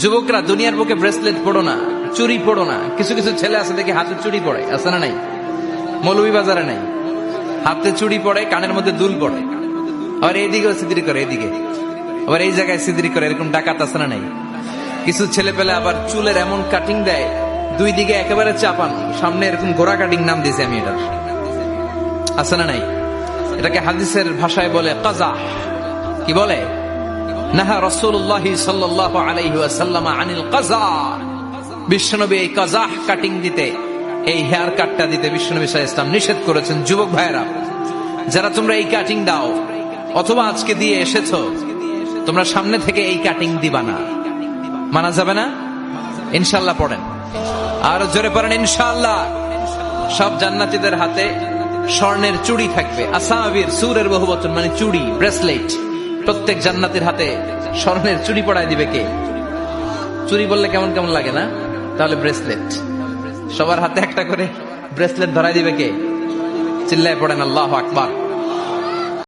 যুবকরা দুনিয়ার বুকে ব্রেসলেট পড়ো না চুরি পড়ো না। কিছু কিছু ছেলে আছে, দেখে হাতে চুরি পড়ে, আছে না নাই? মৌলভী বাজারে নাই। হাতে চুড়ি পড়ে, কানের মধ্যে দুল পড়ে। আবার এইদিকেও সিদ্রি করে, এদিকে। আবার এই জায়গায় সিদ্রি করে, এরকম ডাকাত আছে না নাই? কিছু ছেলে পেলে আবার চুলের এমন কাটিং দেয়, দুই দিকে একেবারে চাপান। সামনে এরকম গোড়া কাটিং নাম দিয়েছি আমি এটার। আছে না নাই? এটাকে হাদিসের ভাষায় বলে কাজা কি বলে? নাহা রসুল্লাহ সাল্লাহ আলাইহি ওয়াসাল্লাম আনিল কাজা বিশ্বনবী এই কাজাহ কাটিং দিতে, এই হেয়ার কাটটা দিতে বিশ্বনবী সাহা ইসলাম নিষেধ করেছেন। যুবক ভাইয়েরা, যারা তোমরা এই কাটিং দাও, অথবা আজকে দিয়ে এসেছ, তোমরা সামনে থেকে এই কাটিং দিবা না। মানা যাবে না? ইনশাল্লাহ পড়েন। আর জোরে পড়েন ইনশাল্লাহ সব জান্নাতীদের হাতে স্বর্ণের চুড়ি থাকবে। আসাবির, সুরের বহু বচন মানে চুড়ি ব্রেসলেট প্রত্যেক জান্নাতের হাতে স্বর্ণের চুরি পড়ায় দিবে কে? চুরি বললে কেমন কেমন লাগে না? তাহলে ব্রেসলেট। সবার হাতে একটা করে ব্রেসলেট ধরাই দিবে কে? চিল্লায় পড়েন, আল্লাহ আকবার।